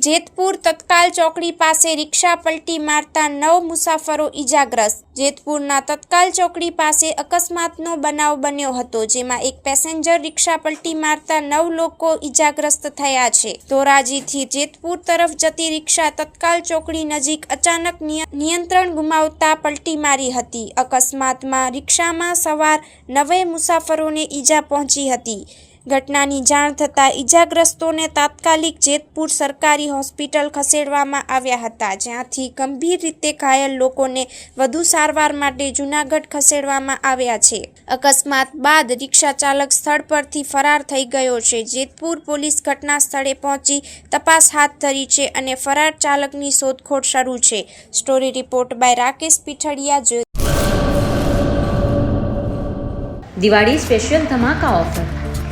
જેતપુર તત્કાલ ચોકડી પાસે રિક્ષા પલટી મારતા નવ મુસાફરો ઈજાગ્રસ્ત. જેતપુરના તત્કાલ ચોકડી પાસે અકસ્માતનો બનાવ બન્યો હતો, જેમાં એક પેસેન્જર રિક્ષા પલટી મારતા નવ લોકો ઈજાગ્રસ્ત થયા છે. ધોરાજીથી જેતપુર તરફ જતી રિક્ષા તત્કાલ ચોકડી નજીક અચાનક નિય- નિયંત્રણ ગુમાવતા પલટી મારી હતી. અકસ્માતમાં રિક્ષામાં સવાર નવે મુસાફરોને ઈજા પહોંચી હતી. ઘટનાની જાણ થતાં ઈજાગ્રસ્તોને તાત્કાલિક જેતપુર સરકારી હોસ્પિટલ ખસેડવામાં આવ્યા હતા, જ્યાંથી ગંભીર રીતે ઘાયલ લોકોને વધુ સારવાર માટે જૂનાગઢ ખસેડવામાં આવ્યા છે. અકસ્માત બાદ રિક્ષા ચાલક સ્થળ પરથી ફરાર થઈ ગયો છે. જેતપુર પોલીસ ઘટના સ્થળે પહોંચી તપાસ હાથ ધરી છે અને ફરાર ચાલકની શોધખોળ શરૂ છે. Story report by Rakesh Pithadiya જો દિવાળી સ્પેશિયલ ધમાકા ઓફર